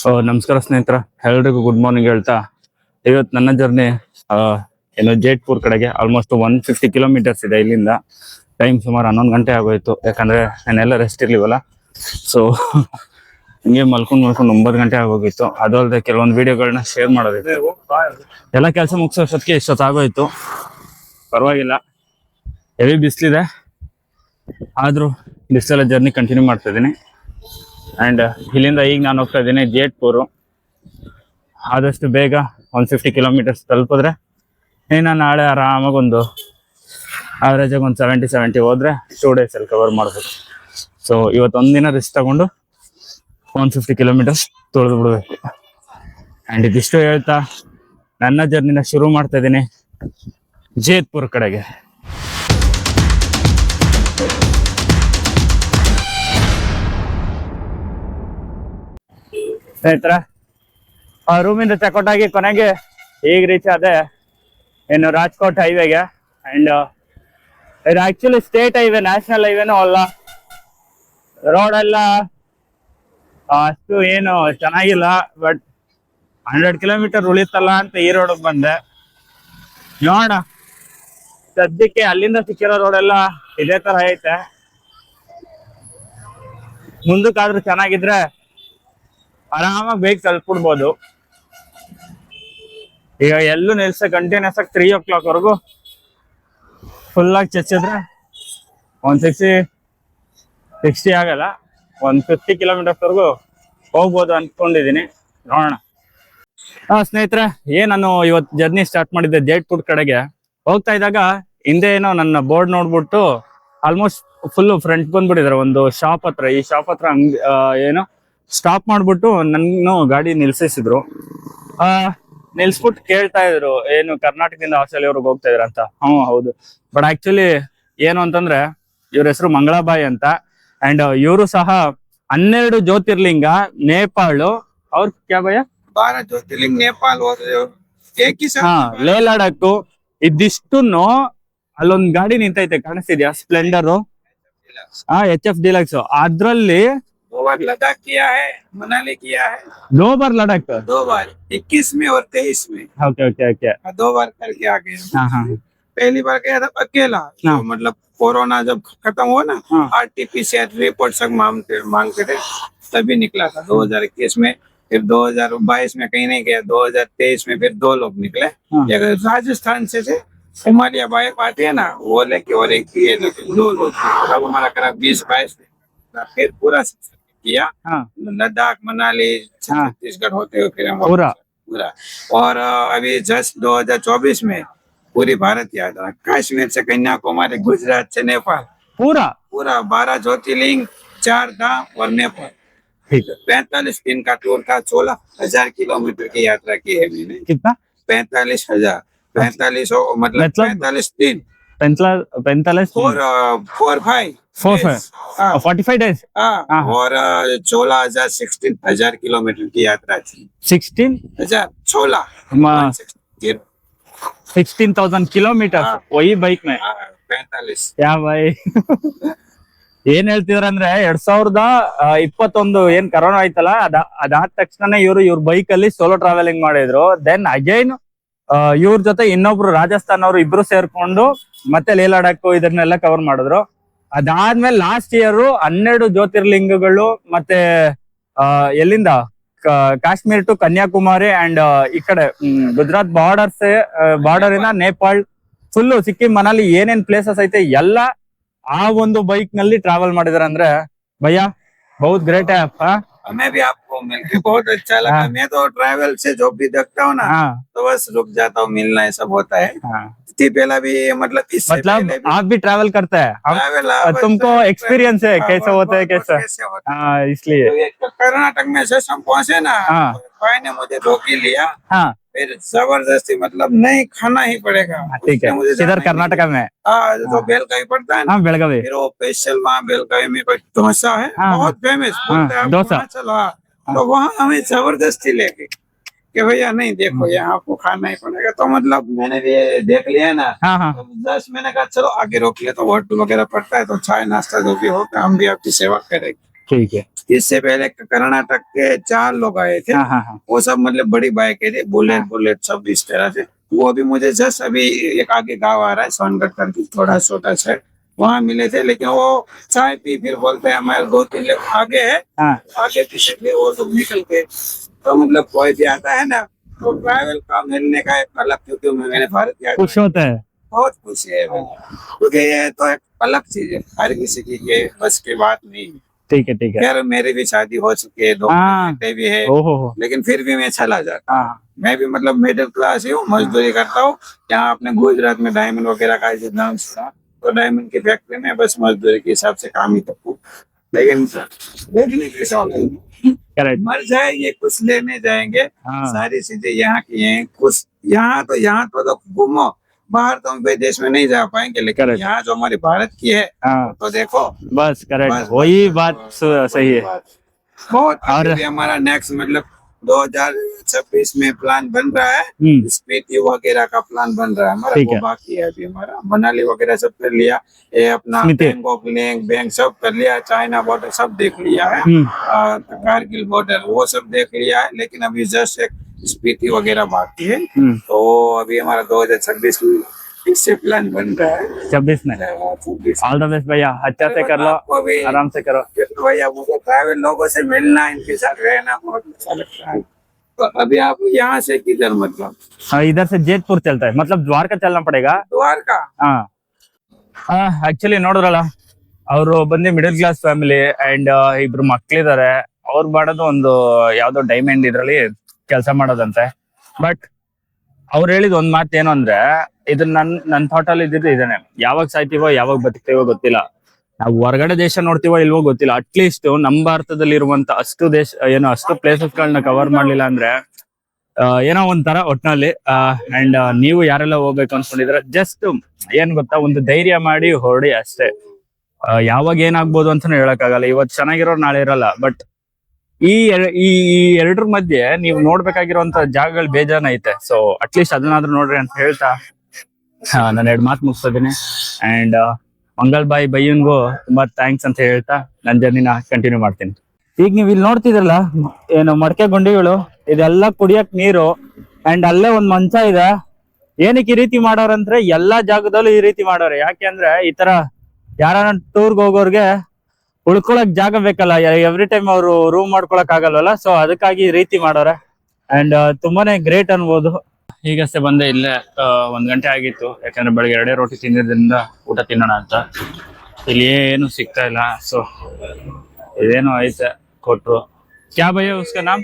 So ನಮಸ್ಕಾರ ಸ್ನೇಹಿತರ. ಎಲ್ರಿಗೂ ಗುಡ್ ಮಾರ್ನಿಂಗ್ ಹೇಳ್ತಾ, ಇವತ್ತು ನನ್ನ ಜರ್ನಿ ಏನು ಜೇಟ್ಪುರ್ ಕಡೆಗೆ ಆಲ್ಮೋಸ್ಟ್ ಒನ್ ಫಿಫ್ಟಿ ಕಿಲೋಮೀಟರ್ಸ್ ಇದೆ ಇಲ್ಲಿಂದ. ಟೈಮ್ ಸುಮಾರು ಹನ್ನೊಂದು ಗಂಟೆ ಆಗೋಯ್ತು. ಯಾಕಂದ್ರೆ ನಾನೆಲ್ಲ ರೆಸ್ಟ್ ಇರ್ಲಿವಲ್ಲ. ಸೊ ಹಿಂಗೆ ಮಲ್ಕೊಂಡ್ ಮಲ್ಕೊಂಡು ಒಂಬತ್ತು ಗಂಟೆ ಆಗೋಗಿತ್ತು. ಅದು ಅಲ್ಲದೆ ಕೆಲವೊಂದು ವಿಡಿಯೋಗಳನ್ನ ಶೇರ್ ಮಾಡೋದಿತ್ತು. ಎಲ್ಲ ಕೆಲಸ ಮುಗಿಸೋಷ್ಟೊತ್ತಿಗೆ ಇಷ್ಟೊತ್ತಾಗೋಯ್ತು ಪರವಾಗಿಲ್ಲ. ಹೆವಿ ಬಿಸಿಲಿದೆ. ಆದ್ರೂ ಬಿಸಿಲೆಲ್ಲ ಜರ್ನಿ ಕಂಟಿನ್ಯೂ ಮಾಡ್ತಾ ಇದ್ದೀನಿ. ಅಂಡ್ ಇಲ್ಲಿಂದ ಈಗ ನಾನು ಹೋಗ್ತಾ ಇದ್ದೀನಿ ಜೇಟ್ಪುರು. ಆದಷ್ಟು ಬೇಗ ಒನ್ ಫಿಫ್ಟಿ ಕಿಲೋಮೀಟರ್ಸ್ ತಲುಪಿದ್ರೆ, ಇನ್ನು ನಾಳೆ ಆರಾಮಾಗಿ ಒಂದು ಆವ್ರೇಜಾಗಿ ಒಂದು ಸೆವೆಂಟಿ ಸೆವೆಂಟಿ ಹೋದ್ರೆ ಟೂ ಡೇಸಲ್ಲಿ ಕವರ್ ಮಾಡ್ಬೋದು. ಸೊ ಇವತ್ತು ಒಂದಿನ ರೆಸ್ಟ್ ತಗೊಂಡು ಒನ್ ಫಿಫ್ಟಿ ಕಿಲೋಮೀಟರ್ಸ್ ತೊಳೆದು ಬಿಡಬೇಕು. ಆ್ಯಂಡ್ ಇದಿಷ್ಟು ಹೇಳ್ತಾ ನನ್ನ ಜರ್ನಿನ ಶುರು ಮಾಡ್ತಾ ಇದ್ದೀನಿ ಜೇತ್ಪುರ್ ಕಡೆಗೆ. ಸ್ನೇಹಿತರ, ಆ ರೂಮಿಂದ ಚೆಕ್ಔಟ್ ಆಗಿ ಕೊನೆಗೆ ಈಗ ರೀಚ್ ಆದೆ ಇನ್ನು ರಾಜ್ಕೋಟ್ ಹೈವೇಗೆ ಅಂಡ್ ಇದು ಆಕ್ಚುಲಿ ಸ್ಟೇಟ್ ಹೈವೇ ನ್ಯಾಷನಲ್ ಹೈವೇನೂ ಅಲ್ಲ. ರೋಡ್ ಎಲ್ಲ ಅಷ್ಟು ಏನು ಚೆನ್ನಾಗಿಲ್ಲ ಬಟ್ ಹಂಡ್ರೆಡ್ ಕಿಲೋಮೀಟರ್ ಉಳಿತಲ್ಲ ಅಂತ ಈ ರೋಡ್ ಬಂದೆ. ನೋಡ ಸದ್ಯಕ್ಕೆ ಅಲ್ಲಿಂದ ಸಿಕ್ಕಿರೋ ರೋಡ್ ಇದೇ ತರ ಐತೆ. ಮುಂದಕ್ಕಾದ್ರೂ ಚೆನ್ನಾಗಿದ್ರೆ ಆರಾಮಾಗಿ ಬೇಗ ತಲುಪಿಡ್ಬೋದು. ಈಗ ಎಲ್ಲೂ ನಿಲ್ಸ ಕಂಟಿನ್ಯೂಸ್ ಆಗಿ ತ್ರೀ ಓ ಕ್ಲಾಕ್ ವರೆಗೂ. ಫುಲ್ ಆಗಿ ಚಚ್ಚಿದ್ರೆ ಒನ್ ಸಿಕ್ಸ್ಟಿ ಸಿಕ್ಸ್ಟಿ ಆಗಲ್ಲ. ಒಂದ್ ಫಿಫ್ಟಿ ಕಿಲೋಮೀಟರ್ಸ್ ವರೆಗೂ ಹೋಗ್ಬೋದು ಅನ್ಕೊಂಡಿದೀನಿ. ನೋಡೋಣ. ಹಾ ಸ್ನೇಹಿತರೆ ಏನ್ ನಾನು ಇವತ್ತು ಜರ್ನಿ ಸ್ಟಾರ್ಟ್ ಮಾಡಿದ್ದೆ ಜೇಟ್ಪುರ್ ಕಡೆಗೆ. ಹೋಗ್ತಾ ಇದ್ದಾಗ ಹಿಂದೆ ಏನೋ ನನ್ನ ಬೋರ್ಡ್ ನೋಡ್ಬಿಟ್ಟು ಆಲ್ಮೋಸ್ಟ್ ಫುಲ್ ಫ್ರಂಟ್ ಬಂದ್ಬಿಟ್ಟಿದ್ದಾರೆ ಒಂದು ಶಾಪ್ ಹತ್ರ. ಈ ಶಾಪ್ ಹತ್ರ ಅಂಗ್ ಏನೋ ಸ್ಟಾಪ್ ಮಾಡ್ಬಿಟ್ಟು ನನ್ನ ಗಾಡಿ ನಿಲ್ಸಿಸಿದ್ರು. ಆ ನಿಲ್ಸ್ಬಿಟ್ಟು ಕೇಳ್ತಾ ಇದ್ರು ಏನು ಕರ್ನಾಟಕದಿಂದ ಆಸ್ಟ್ರೇಲಿಯಾವ್ರಿಗೆ ಹೋಗ್ತಾ ಇದ್ರ ಅಂತ. ಹ್ಞೂ ಹೌದು. ಬಟ್ ಆಕ್ಚುಲಿ ಏನು ಅಂತಂದ್ರೆ ಇವ್ರ ಹೆಸರು ಮಂಗಳಾಬಾಯಿ ಅಂತ. ಅಂಡ್ ಇವರು ಸಹ ಹನ್ನೆರಡು ಜ್ಯೋತಿರ್ಲಿಂಗ ನೇಪಾಳು. ಅವ್ರ ಕ್ಯಾ ಭಯ ಬಾರ ಜ್ಯೋತಿರ್ಲಿಂಗ ಹಾ ಲೇ ಲಡಾಕ್ ಇದಿಷ್ಟನ್ನು ಅಲ್ಲೊಂದ್ ಗಾಡಿ ನಿಂತೈತೆ ಕಾಣಿಸ್ತಿದ್ಯಾ? ಸ್ಪ್ಲೆಂಡರ್ ಹಾ ಎಚ್ ಎಫ್ ಡಿಲಕ್ಸ್ ಅದ್ರಲ್ಲಿ बार लद्दाख किया है मनाली किया है। दो बार लद्दाख का दो बार इक्कीस में और तेईस में। Okay okay okay. हाँ, दो बार करके आ गए। हाँ, हाँ, पहली बार गया था अकेला तो मतलब कोरोना जब खत्म हुआ ना हाँ। R T P C report सब मांगते मांगते थे तभी निकला था। 2021 में फिर 2022 में कहीं नहीं गया 2023 में फिर दो लोग निकले। हाँ। राजस्थान से थे हिमालय बाइक आते है ना वो लेके और एक दो लोग हमारा करा बीस बाईस फिर पूरा किया। हाँ। लद्दाख मनाली हाँ। छत्तीसगढ़ होते हुए फिर हम पूरा। पूरा। और अभी जस्ट 2024 में पूरी भारत यात्रा कश्मीर से कन्याकुमारी गुजरात से नेपाल। पूरा। पूरा बारह ज्योतिर्लिंग चार धाम और नेपाल। ठीक है। पैंतालीस दिन का टूर था सोलह हज़ार किलोमीटर की यात्रा की है मैंने। कितना? पैंतालीस हज़ार। पैंतालीस मतलब मतलब- पैंतालीस दिन। पेंतला पैंतालीस four four five Four, five. Forty five days हाँ। और सोलह हजार सिक्सटीन हजार किलोमीटर की यात्रा थी सिक्सटीन हजार सोलह सिक्सटीन थाउजेंड किलोमीटर हाँ। वही बाइक में पैंतालीस ಯಾ ಬಾಯ್ ಏನ್ ಹೇಳ್ತಿದ್ರ ಅಂದ್ರೆ ಎರಡ್ ಸಾವಿರದ ಆ, ಇಪ್ಪತ್ತೊಂದು ಏನ್ ಕರೋನಾ ಆಯ್ತಲ್ಲ ಅದ ಅದಾದ ತಕ್ಷಣ ಇವರು ಇವ್ರ ಬೈಕ್ ಅಲ್ಲಿ ಸೋಲೋ ಟ್ರಾವೆಲಿಂಗ್ ಮಾಡಿದ್ರು ದೆನ್ ಅಗೈನ್ ಇವ್ರ ಜೊತೆ ಇನ್ನೊಬ್ರು ರಾಜಸ್ಥಾನ್ ಅವರು ಇಬ್ರು ಸೇರ್ಕೊಂಡು ಮತ್ತೆ ಲೇ ಲಡಾಖ್ ಇದನ್ನೆಲ್ಲ ಕವರ್ ಮಾಡಿದ್ರು. ಅದಾದ್ಮೇಲೆ ಲಾಸ್ಟ್ ಇಯರ್ ಹನ್ನೆರಡು ಜ್ಯೋತಿರ್ಲಿಂಗಗಳು ಮತ್ತೆ ಎಲ್ಲಿಂದ? ಕಾಶ್ಮೀರ್ ಟು ಕನ್ಯಾಕುಮಾರಿ ಅಂಡ್ ಈ ಕಡೆ ಗುಜರಾತ್ ಬಾರ್ಡರ್ಸ್ ಬಾರ್ಡರ್ ಇಂದ ನೇಪಾಳ್ ಫುಲ್ ಸಿಕ್ಕಿಂ ಮನಾಲಿ ಏನೇನ್ ಪ್ಲೇಸಸ್ ಐತೆ ಎಲ್ಲ ಆ ಒಂದು ಬೈಕ್ನಲ್ಲಿ ಟ್ರಾವೆಲ್ ಮಾಡಿದಾರೆ ಅಂದ್ರೆ ಭಯ್ಯ ಬಹುತ್ ಗ್ರೇಟ್ ಆಪ್ हमें भी आपको मिलके बहुत अच्छा लगा हाँ। मैं तो ट्रैवल से जो भी देखता हूँ ना हाँ। तो बस रुक जाता हूँ मिलना ये सब होता है हाँ। पहला भी मतलब इससे मतलब भी आप भी ट्रैवल करता है बस तुमको एक्सपीरियंस है, हाँ, कैसे होता है, कैसा? है हाँ इसलिए तो कर्नाटक में से हम पहुँचे ना हाँ। तो भाई ने मुझे रोकी ही लिया हाँ फिर ज़बरदस्ती मतलब नहीं खाना ही पड़ेगा। ठीक है। मुझे जाना इधर कर्नाटक में। हाँ। जो हाँ। बेल का ही। पड़ता है ना। हाँ बेलगावी। फिर वो स्पेशल वहाँ बेलगावी में डोसा है हाँ, बहुत फ़ेमस हाँ, डोसा। चलो हाँ। तो वहाँ हमें ज़बरदस्ती लेके कि भैया नहीं देखो यहाँ आपको खाना ही पड़ेगा। तो मतलब मैंने भी देख लिया ना हाँ हाँ। तो दस मैंने कहा चलो आगे रोक लिया। तो होटल वगैरह पड़ता है तो चाय नाश्ता जो भी होगा हम भी आपकी सेवा करेंगे। ठीक है। इससे पहले कर्नाटक के चार लोग आए थे। हाँ हाँ हाँ। वो सब मतलब बड़ी बाइक थे बुलेट हाँ। बुलेट सब इस तरह से। वो भी मुझे जस्ट अभी एक आगे गाँव आ रहा है सोनगढ़ करके थोड़ा छोटा सा वहाँ मिले थे लेकिन वो चाय पी फिर बोलते हैं हमारे दो तीन लोग आगे है। हाँ। आगे पीछे थे वो लोग निकल गए। तो मतलब कोई भी आता है ना तो ट्रैवल का मिलने का एक अलग क्योंकि मैंने भारत की यात्रा खुश होता है। बहुत खुशी है। क्योंकि ये तो एक अलग चीज़ है हर किसी की ये बस की बात नहीं है। ठीक है ठीक है। खैर मेरी भी शादी हो चुकी है दो हाँ। बेटे भी है। ओहो हो। लेकिन फिर भी मैं चला जाता हाँ। मैं भी मतलब मिडिल क्लास ही हूँ मजदूरी करता हूँ। यहाँ अपने गुजरात में डायमंड वगैरह का सुना तो डायमंड की फैक्ट्री में बस मजदूरी के हिसाब से काम ही करता लेकिन देखने के करेक्ट मर जाए ये कुछ लेने जाएँगे हाँ। सारी चीज़ें यहाँ की हैं कुछ यहाँ तो यहाँ तो, तो घूमो। बाहर तो हम विदेश में नहीं जा पाएँगे लेकिन यहाँ जो हमारी भारत की है हाँ। तो देखो। बस करेक्ट वही बात सही है। बहुत और- हमारा नेक्स्ट मतलब 2026 में प्लान बन रहा है। हम्म। स्पीति वगैरह का प्लान बन रहा है। हमारा वो बाकी है अभी हमारा। मनाली वगैरह सब कर लिया। ये अपना बैंक बैंकॉक लिंक बैंक सब कर लिया चाइना बॉर्डर सब देख लिया है। हम्म। कारगिल बॉर्डर वो सब देख लिया है। लेकिन अभी जस्ट एक स्पीति वगैरह बाकी है हम्म तो अभी हमारा 2026 में इससे प्लान बन रहा है छब्बीस में छब्बीस ऑल द बेस्ट भैया अच्छा से कर लो आपको भी आराम से करो भैया मुझे ट्रैवल लोगों से मिलना इनके साथ रहना बहुत अच्छा लगता है तो अभी आप यहाँ से किधर मतलब हाँ, इधर से जेतपुर चलता है मतलब द्वारका चलना पड़ेगा द्वारका ಹಾ ಆಕ್ಚುಲಿ ನೋಡಿದ್ರಲ್ಲ ಅವರು ಬಂದು ಮಿಡಲ್ ಕ್ಲಾಸ್ ಫ್ಯಾಮಿಲಿ ಅಂಡ್ ಇಬ್ರು ಮಕ್ಳಿದಾರೆ ಅವ್ರು ಮಾಡೋದು ಒಂದು ಯಾವ್ದೋ ಡೈಮಂಡ್ ಇದ್ರಲ್ಲಿ ಕೆಲಸ ಮಾಡೋದಂತೆ. ಬಟ್ ಅವ್ರು ಹೇಳಿದ ಒಂದ್ ಮಾತು ಏನು ಅಂದ್ರೆ, ಇದು ನನ್ ನನ್ ಥಾಟ್ ಅಲ್ಲಿ ಇದ್ದಿದ್ದು ಇದೇನೆ. ಯಾವಾಗ ಸಾಯ್ತೀವೋ, ಯಾವಾಗ ಬದುಕ್ತೀವೋ ಗೊತ್ತಿಲ್ಲ. ನಾವು ಹೊರಗಡೆ ದೇಶ ನೋಡ್ತೀವೋ ಇಲ್ವೋ ಗೊತ್ತಿಲ್ಲ. ಅಟ್ಲೀಸ್ಟ್ ನಮ್ಮ ಭಾರತದಲ್ಲಿ ಇರುವಂತ ಅಷ್ಟು ದೇಶ, ಏನೋ ಅಷ್ಟು ಪ್ಲೇಸಸ್ ಗಳನ್ನ ಕವರ್ ಮಾಡ್ಲಿಲ್ಲ ಅಂದ್ರೆ ಏನೋ ಒಂಥರ ಒಟ್ನಲ್ಲಿ ಅಂಡ್ ನೀವು ಯಾರೆಲ್ಲ ಹೋಗ್ಬೇಕು ಅನ್ಕೊಂಡಿದ್ರೆ ಜಸ್ಟ್ ಏನ್ ಗೊತ್ತಾ, ಒಂದು ಧೈರ್ಯ ಮಾಡಿ ಹೊರಡಿ ಅಷ್ಟೇ. ಯಾವಾಗ ಏನಾಗ್ಬೋದು ಅಂತಾನು ಹೇಳಕ್ಕಾಗಲ್ಲ. ಇವತ್ತು ಚೆನ್ನಾಗಿರೋರು ನಾಳೆ ಇರಲ್ಲ. ಬಟ್ ಈ ಈ ಎರಡರ ಮಧ್ಯೆ ನೀವು ನೋಡ್ಬೇಕಾಗಿರುವಂತ ಜಾಗಗಳು ಬೇಜಾನ ಐತೆ. ಸೊ ಅಟ್ಲೀಸ್ಟ್ ಅದನ್ನಾದ್ರೂ ನೋಡ್ರಿ ಅಂತ ಹೇಳ್ತಾ ನಾನು ಎರಡು ಮಾತು ಮುಗಿಸ್ತಿದ್ದೀನಿ ಅಂಡ್ ಮಂಗಲ್ ಬಾಯಿ ಬೈಯನ್ಗೂ ತುಂಬಾ ಥ್ಯಾಂಕ್ಸ್ ಅಂತ ಹೇಳ್ತಾ ನನ್ನ ಜರ್ನಿನ ಕಂಟಿನ್ಯೂ ಮಾಡ್ತೀನಿ. ಈಗ ನೀವು ಇಲ್ಲಿ ನೋಡ್ತಿದ್ರಲ್ಲ, ಏನು ಮಡಕೆ ಗುಂಡಿಗಳು, ಇದೆಲ್ಲ ಕುಡಿಯಕ್ ನೀರು ಅಂಡ್ ಅಲ್ಲೇ ಒಂದ್ ಮಂಚ ಇದೆ. ಏನಕ್ಕೆ ಈ ರೀತಿ ಮಾಡೋರಂದ್ರೆ, ಎಲ್ಲಾ ಜಾಗದಲ್ಲೂ ಈ ರೀತಿ ಮಾಡೋರು. ಯಾಕೆ ಅಂದ್ರೆ, ಈ ತರ ಯಾರ ಟೂರ್ಗೆ ಹೋಗೋರ್ಗೆ ಉಳ್ಕೊಳಕ್ ಜಾಗ ಬೇಕಲ್ಲ. ಎವ್ರಿ ಟೈಮ್ ಅವರು ರೂಮ್ ಮಾಡ್ಕೊಳಕ್ ಆಗಲ್ವಲ್ಲ? ಸೊ ಅದಕ್ಕಾಗಿ ರೀತಿ ಮಾಡೋರೆ. ಅಂಡ್ uh, ತುಂಬಾನೇ ಗ್ರೇಟ್ ಅನ್ಬೋದು. ಈಗಷ್ಟೇ ಬಂದೆ ಇಲ್ಲೇ ಒಂದ್ ಗಂಟೆ ಆಗಿತ್ತು. ಯಾಕಂದ್ರೆ ಬೆಳಗ್ಗೆ ಎರಡೇ ರೋಟಿ ತಿಂದಿದ್ರಿಂದ ಊಟ ತಿನ್ನೋಣ ಅಂತ. ಇಲ್ಲಿ ಏನು ಸಿಗ್ತಾ ಇಲ್ಲ. ಸೊ ಇದೇನು ಐತೆ ಕೊಟ್ರು. ಕ್ಯಾ ಭಯ ಉಸ್ಕ ನಾಮ್?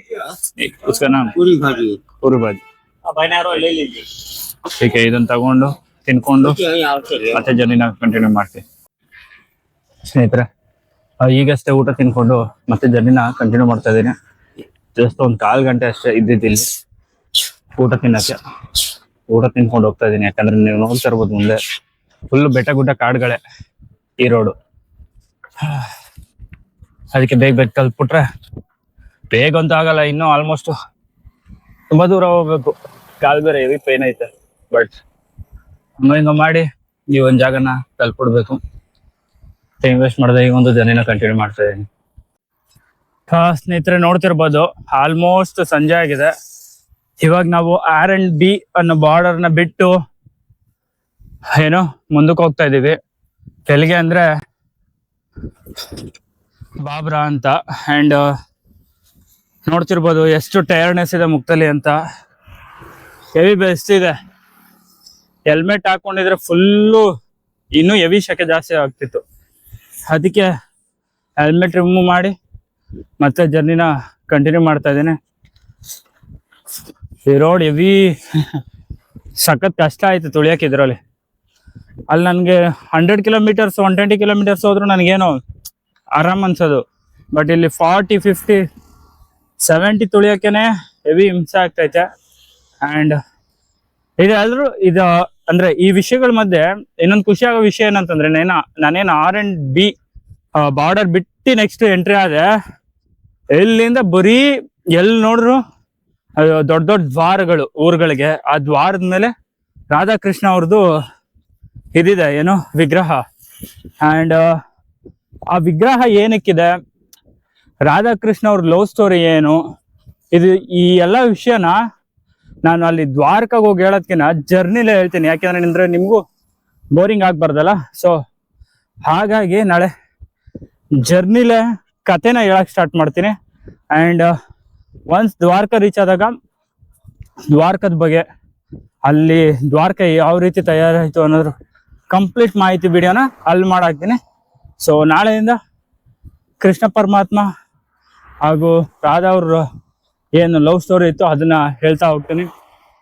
ಉಸ್ಕ ನಾಮ್? ಪೂರಿ ಬಾಜಿ ಈಗ ಇದನ್ನ ತಗೊಂಡು ತಿನ್ಕೊಂಡು ಮತ್ತೆ ಜರ್ನಿನ ಕಂಟಿನ್ಯೂ ಮಾಡ್ತೀವಿ ಸ್ನೇಹಿತರೆ ಈಗಷ್ಟೇ ಊಟ ತಿನ್ಕೊಂಡು ಮತ್ತೆ ಜರ್ನಿನ ಕಂಟಿನ್ಯೂ ಮಾಡ್ತಾ ಇದ್ದೀನಿ. ಜಸ್ಟ್ ಒಂದು ಕಾಲು ಗಂಟೆ ಅಷ್ಟೇ ಇದ್ದಿದ್ದು ಇಲ್ಲಿ ಊಟ ತಿನ್ನಕ್ಕೆ. ಊಟ ತಿನ್ಕೊಂಡು ಹೋಗ್ತಾ ಇದ್ದೀನಿ, ಯಾಕಂದ್ರೆ ನೀವು ನೋಡ್ತಾ ಇರ್ಬೋದು ಮುಂದೆ. ಫುಲ್ ಬೆಟ್ಟ ಗುಡ್ಡ ಕಾಡುಗಳೇ ಈ ರೋಡು ಅದಕ್ಕೆ ಬೇಗ ಬೇಗ ತಲುಪ್ಬಿಟ್ರೆ ಬೇಗ ಅಂತ ಆಗಲ್ಲ, ಇನ್ನೂ ಆಲ್ಮೋಸ್ಟ್ ತುಂಬಾ ದೂರ ಹೋಗ್ಬೇಕು. ಕಾಲ್ ಬೇರೆ ಹೆವಿ ಪೇನ್ ಐತೆ ಬಟ್ ಹಂಗ ಹಿಂಗ ಮಾಡಿ ಈ ಒಂದ್ ಜಾಗನ ತಲುಪಿಡ್ಬೇಕು ಟೈಮ್ ವೇಸ್ಟ್ ಮಾಡದೆ ಈಗ ಒಂದು ಜರ್ನಿನ ಕಂಟಿನ್ಯೂ ಮಾಡ್ತಾ ಇದ್ದೀನಿ ಸ್ನೇಹಿತರೆ, ನೋಡ್ತಿರ್ಬೋದು ಆಲ್ಮೋಸ್ಟ್ ಸಂಜೆ ಆಗಿದೆ. ಇವಾಗ ನಾವು ಆರ್ ಅಂಡ್ ಬಿ ಅನ್ನೋ ಬಾರ್ಡರ್ನ ಬಿಟ್ಟು ಏನೋ ಮುಂದಕ್ಕೆ ಹೋಗ್ತಾ ಇದೀವಿ. ಎಲ್ಲಿಗೆ ಅಂದ್ರೆ ಬಾಬ್ರಾ ಅಂತ. ಅಂಡ್ ನೋಡ್ತಿರ್ಬೋದು, ಎಷ್ಟು ಟೈರ್ಡ್ನೆಸ್ ಇದೆ ಮುಕ್ತಲಿ ಅಂತ. ಹೆವಿ ಬೆಸ್ಟ್ ಇದೆ. ಹೆಲ್ಮೆಟ್ ಹಾಕೊಂಡಿದ್ರೆ ಫುಲ್ಲು ಇನ್ನೂ ಹೆವಿ ಶಕೆ ಜಾಸ್ತಿ ಆಗ್ತಿತ್ತು. ಅದಕ್ಕೆ ಹೆಲ್ಮೆಟ್ ರಿಮೂವ್ ಮಾಡಿ ಮತ್ತೆ ಜರ್ನಿನ ಕಂಟಿನ್ಯೂ ಮಾಡ್ತಾ ಇದ್ದೇನೆ. ಈ ರೋಡ್ ಹೆವಿ ಸಖತ್ ಕಷ್ಟ ಆಯ್ತು ತುಳಿಯಕ್ಕೆ ಇದ್ರಲ್ಲಿ. ಅಲ್ಲಿ ನನಗೆ hundred kilometres one twenty kilometres ಹೋದ್ರು ನನಗೇನೋ ಆರಾಮ್ ಅನ್ಸೋದು. ಬಟ್ ಇಲ್ಲಿ ಫಾರ್ಟಿ ಫಿಫ್ಟಿ ಸೆವೆಂಟಿ ತುಳಿಯೋಕ್ಕೇನೆ ಹೆವಿ ಹಿಂಸೆ ಆಗ್ತೈತೆ. ಅಂಡ್ ಇದೆಲ್ಲರೂ ಇದು ಅಂದ್ರೆ ಈ ವಿಷಯಗಳ ಮಧ್ಯೆ ಇನ್ನೊಂದು ಖುಷಿ ಆಗೋ ವಿಷಯ ಏನಂತಂದ್ರೆ ನೇನ, ನಾನೇನು ಆರ್ ಅಂಡ್ ಬಿ ಬಾರ್ಡರ್ ಬಿಟ್ಟು ನೆಕ್ಸ್ಟ್ ಎಂಟ್ರಿ ಆದೆ. ಎಲ್ಲಿಂದ ಬರೀ ಎಲ್ಲಿ ನೋಡ್ರು ದೊಡ್ಡ ದೊಡ್ಡ ದ್ವಾರಗಳು, ಊರುಗಳಿಗೆ. ಆ ದ್ವಾರದ ಮೇಲೆ ರಾಧಾಕೃಷ್ಣ ಅವ್ರದ್ದು ಇದಿದೆ, ಏನು ವಿಗ್ರಹ. ಅಂಡ್ ಆ ವಿಗ್ರಹ ಏನಕ್ಕಿದೆ? ರಾಧಾಕೃಷ್ಣ ಅವ್ರ ಲವ್ ಸ್ಟೋರಿ ಏನು? ಇದು ಈ ಎಲ್ಲ ವಿಷಯನ ನಾನು ಅಲ್ಲಿ ದ್ವಾರಕಾಗ ಹೋಗಿ ಹೇಳೋದ್ಕಿಂತ ಜರ್ನಿಲೇ ಹೇಳ್ತೀನಿ. ಯಾಕೆಂದ್ರೆ ನಿಂದ್ರೆ ನಿಮಗೂ ಬೋರಿಂಗ್ ಆಗ್ಬಾರ್ದಲ್ಲ? ಸೊ ಹಾಗಾಗಿ ನಾಳೆ ಜರ್ನಿಲೇ ಕತೆನ ಹೇಳಕ್ ಸ್ಟಾರ್ಟ್ ಮಾಡ್ತೀನಿ. ಆ್ಯಂಡ್ ಒನ್ಸ್ ದ್ವಾರಕ ರೀಚ್ ಆದಾಗ ದ್ವಾರಕದ ಬಗ್ಗೆ ಅಲ್ಲಿ ದ್ವಾರಕ ಯಾವ ರೀತಿ ತಯಾರಾಯಿತು ಅನ್ನೋದ್ರ ಕಂಪ್ಲೀಟ್ ಮಾಹಿತಿ ವಿಡಿಯೋನ ಅಲ್ಲಿ ಮಾಡಾಕ್ತೀನಿ. ಸೊ ನಾಳೆಯಿಂದ ಕೃಷ್ಣ ಪರಮಾತ್ಮ ಹಾಗೂ ರಾಧಾ ಅವ್ರ ಏನು ಲವ್ ಸ್ಟೋರಿ ಇತ್ತು ಅದನ್ನ ಹೇಳ್ತಾ ಹೋಗ್ತೀನಿ.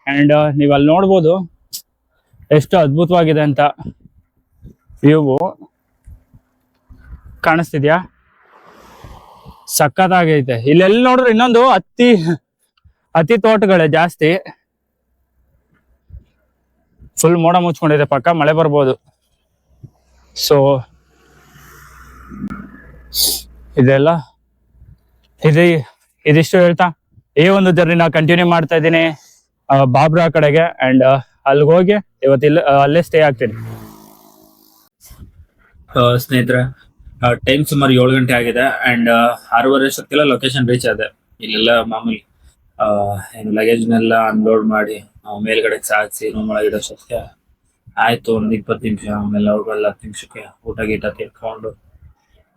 ಆ್ಯಂಡ್ ನೀವು ಅಲ್ಲಿ ನೋಡ್ಬೋದು. ಎಷ್ಟು ಅದ್ಭುತವಾಗಿದೆ ಅಂತ ವ್ಯೂವು ಕಾಣಿಸ್ತಿದ್ಯಾ? ಸಖತ್ತಾಗೈತೆ. ಇಲ್ಲೆಲ್ಲಿ ನೋಡಿದ್ರೆ ಇನ್ನೊಂದು ಅತಿ ಅತಿ ತೋಟಗಳೇ ಜಾಸ್ತಿ. ಫುಲ್ ಮೋಡ ಮುಚ್ಕೊಂಡಿದೆ ಪಕ್ಕ ಮಳೆ ಬರ್ಬೋದು. ಸೊ ಇದೆಲ್ಲ ಇದು ಇದಿಷ್ಟು ಹೇಳ್ತಾ ಈ ಒಂದು ಜರ್ನಿ ಜರ್ನಿನ ಕಂಟಿನ್ಯೂ ಮಾಡ್ತಾ ಇದ್ದೀನಿ ಬಾಬ್ರಾ ಕಡೆಗೆ ಅಂಡ್ ಅಲ್ಲಿಗೆ ಹೋಗಿ ಇವತ್ತು ಇಲ್ಲ ಅಲ್ಲೇ ಸ್ಟೇ ಆಗ್ತೀನಿ. ಸ್ನೇಹಿತರೆ ಟೈಮ್ ಸುಮಾರು ಏಳು ಗಂಟೆ ಆಗಿದೆ ಅಂಡ್ ಆರೂವರೆ ಅಷ್ಟೊತ್ತಿಗೆಲ್ಲ ಲೊಕೇಶನ್ ರೀಚ್ ಆದೆ. ಇಲ್ಲೆಲ್ಲ ಮಾಮೂಲಿ ಏನು ಲಗೇಜ್ನೆಲ್ಲ ಅನ್ಲೋಡ್ ಮಾಡಿ ಮೇಲ್ಗಡೆ ಸಾಗಿಸಿ ರೂಮ್ ಒಳಗೆ ಇಡೋಷ್ಟೊತ್ತಿಗೆ ಆಯ್ತು. ಒಂದು ಇಪ್ಪತ್ತು ನಿಮಿಷ ಆಮೇಲೆ ಅವ್ರಿಗೆಲ್ಲ ಹತ್ತು ನಿಮಿಷಕ್ಕೆ ಊಟ ಗೀಟ ತಿಳ್ಕೊಂಡು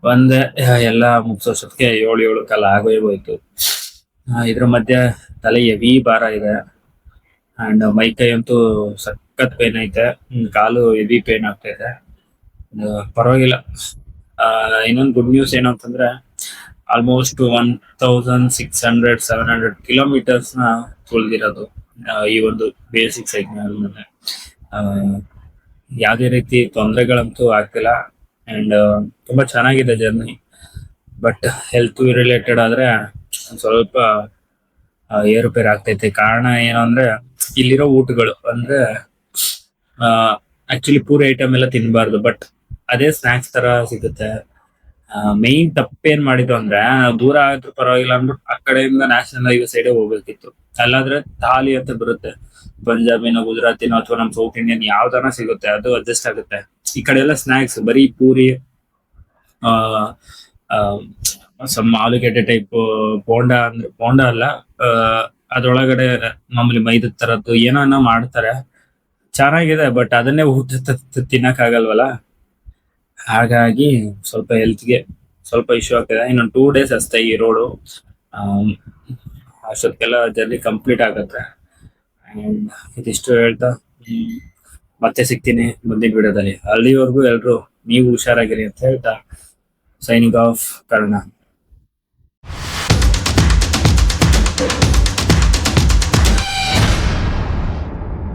ಬಂದೆ. ಎಲ್ಲ ಎಲ್ಲ ಮುಗಿಸೋಷ್ಟೊತ್ತಿಗೆ ಏಳು ಏಳು ಕಾಲ ಆಗೋಯ್ ಹೋಯ್ತು. ಆ, ಇದ್ರ ಮಧ್ಯೆ ತಲೆ ಹೆವಿ ಭಾರ ಇದೆ. ಅಂಡ್ ಮೈ ಕೈ ಅಂತೂ ಸಖತ್ ಪೇನ್ ಐತೆ. ಕಾಲು ಹೆವಿ ಪೇನ್ ಆಗ್ತಾ ಇದೆ. ಆ, ಪರವಾಗಿಲ್ಲ. ಇನ್ನೊಂದು ಗುಡ್ ನ್ಯೂಸ್ ಏನು ಅಂತಂದ್ರೆ almost one thousand six hundred seven hundred ಕಿಲೋಮೀಟರ್ಸ್ನ ತುಳಿದಿರೋದು ಈ ಒಂದು ಬೇಸಿಕ್ ಸೈಕಲ್ ಯಾವುದೇ ರೀತಿ ತೊಂದರೆಗಳಂತೂ ಆಗ್ತಿಲ್ಲ. ಅಂಡ್ ತುಂಬಾ ಚೆನ್ನಾಗಿದೆ ಜರ್ನಿ ಬಟ್ ಹೆಲ್ತ್ ರಿಲೇಟೆಡ್ ಆದ್ರೆ ಸ್ವಲ್ಪ ಏರುಪೇರು ಆಗ್ತೈತೆ. ಕಾರಣ ಏನು ಅಂದ್ರೆ, ಇಲ್ಲಿರೋ ಊಟಗಳು, ಅಂದ್ರೆ ಆಕ್ಚುಲಿ ಪೂರಿ ಐಟಮ್ ಎಲ್ಲ ತಿನ್ಬಾರ್ದು ಬಟ್ ಅದೇ ಸ್ನಾಕ್ಸ್ ತರ ಸಿಗುತ್ತೆ. ಮೇನ್ ತಪ್ಪೇನ್ ಮಾಡಿದ್ರು ಅಂದ್ರೆ, ದೂರ ಆದ್ರೂ ಪರವಾಗಿಲ್ಲ ಅಂದ್ಬಿಟ್ಟು ಆ ಕಡೆಯಿಂದ ನ್ಯಾಷನಲ್ ಹೈವೇ ಸೈಡ್ ಹೋಗ್ಬೇಕಿತ್ತು. ಅಲ್ಲಾದ್ರೆ ಥಾಲಿ ಅಂತ ಬರುತ್ತೆ. ಪಂಜಾಬಿನೋ, ಗುಜರಾತಿನೋ ಅಥವಾ ನಮ್ ಸೌತ್ ಇಂಡಿಯನ್ ಯಾವ್ದಾನ ಸಿಗುತ್ತೆ, ಅದು ಅಡ್ಜಸ್ಟ್ ಆಗುತ್ತೆ. ಈ ಕಡೆ ಎಲ್ಲ ಸ್ನಾಕ್ಸ್ ಬರೀ ಪೂರಿ ಆ ಸಮ್ ಆಲೂಗೆಡ್ಡೆ ಟೈಪ್ ಬೋಂಡ ಅಂದ್ರೆ ಬೋಂಡ ಅಲ್ಲ ಅದ್ರೊಳಗಡೆ ಮಾಮೂಲಿ ಮೈದ ತರದ್ದು ಏನೋ ಮಾಡ್ತಾರೆ. ಚೆನ್ನಾಗಿದೆ ಬಟ್ ಅದನ್ನೇ ಊಟ ತಿನ್ನಕ್ ಆಗಲ್ವಲ್ಲ ಹಾಗಾಗಿ ಸ್ವಲ್ಪ ಹೆಲ್ತ್ಗೆ ಸ್ವಲ್ಪ ಇಶ್ಯೂ ಆಗ್ತದೆ. ಇನ್ನೊಂದು ಟೂ ಡೇಸ್ ಅಷ್ಟೇ ಈ ರೋಡು ಅಷ್ಟೊತ್ತಿಗೆಲ್ಲ ಜರ್ನಿ ಕಂಪ್ಲೀಟ್ ಆಗುತ್ತೆ. ಅಂಡ್ ಇದಿಷ್ಟು ಹೇಳ್ತಾ ಮತ್ತೆ ಸಿಗ್ತೀನಿ ಮುಂದಿನ ವಿಡಿಯೋದಲ್ಲಿ ಅಲ್ಲಿವರೆಗೂ ಎಲ್ರು ನೀವು ಹುಷಾರಾಗಿರಿ ಅಂತ ಹೇಳ್ತಾ ಸೈನಿಂಗ್ ಆಫ್ ಕರ್ಣ.